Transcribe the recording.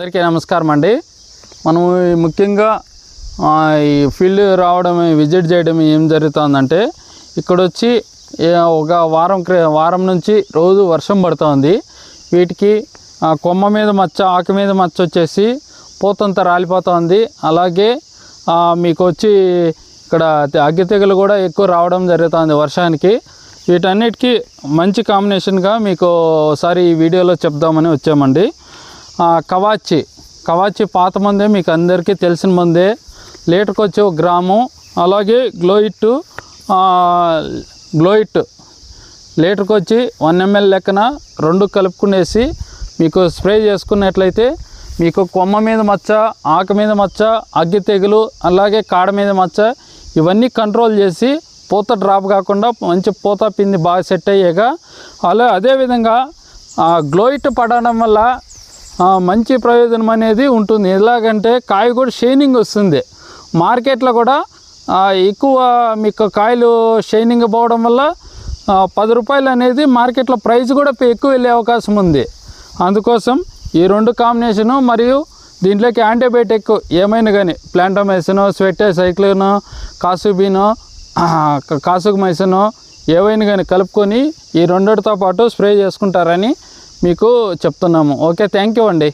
అందరికీ నమస్కారం అండి. మనము ముఖ్యంగా ఈ ఫీల్డ్ రావడం విజిట్ చేయడం ఏం జరుగుతుందంటే ఇక్కడ వచ్చి ఒక వారం క్రి- వారం నుంచి రోజు వర్షం పడుతుంది. వీటికి కొమ్మ మీద మచ్చ ఆకు మీద మచ్చ వచ్చేసి పూతంతా రాలిపోతుంది. అలాగే మీకు వచ్చి ఇక్కడ అగ్గి తెగులు కూడా ఎక్కువ రావడం జరుగుతుంది వర్షానికి. వీటన్నిటికీ మంచి కాంబినేషన్గా మీకు ఒకసారి ఈ వీడియోలో చెప్దామని వచ్చామండి. కవాచి. కవాచి పాత మందే మీకు అందరికీ తెలిసిన మందే. లీటర్కి ఒక గ్రాము అలాగే గ్లోయిట్ గ్లోయిట్ లీటర్కి వచ్చి వన్ ఎంఎల్ లెక్కన రెండు కలుపుకునేసి మీకు స్ప్రే చేసుకున్నట్లయితే మీకు కొమ్మ మీద మచ్చ ఆకు మీద మచ్చ అగ్గి తెగులు అలాగే కాడ మీద మచ్చ ఇవన్నీ కంట్రోల్ చేసి పూత డ్రాప్ కాకుండా మంచి పూత పిండి బాగా సెట్ అయ్యాక అలా అదేవిధంగా గ్లోయిట్ పడడం వల్ల మంచి ప్రయోజనం అనేది ఉంటుంది. ఎలాగంటే కాయ కూడా షైనింగ్ వస్తుంది. మార్కెట్లో కూడా ఎక్కువ మీకు కాయలు షైనింగ్ పోవడం వల్ల పది రూపాయలు అనేది మార్కెట్లో ప్రైస్ కూడా ఎక్కువ వెళ్ళే అవకాశం ఉంది. అందుకోసం ఈ రెండు కాంబినేషను మరియు దీంట్లోకి యాంటీబయాటిక్ ఏమైనా కానీ ప్లాంటోమైసినో స్వెట్టే సైక్లిన్ కాసుకు కాసుకుమైసిన్ ఏవైనా కానీ కలుపుకొని ఈ రెండిటితో పాటు స్ప్రే చేసుకుంటారని మీకు చెప్తున్నాము. ఓకే థ్యాంక్ యూ అండి.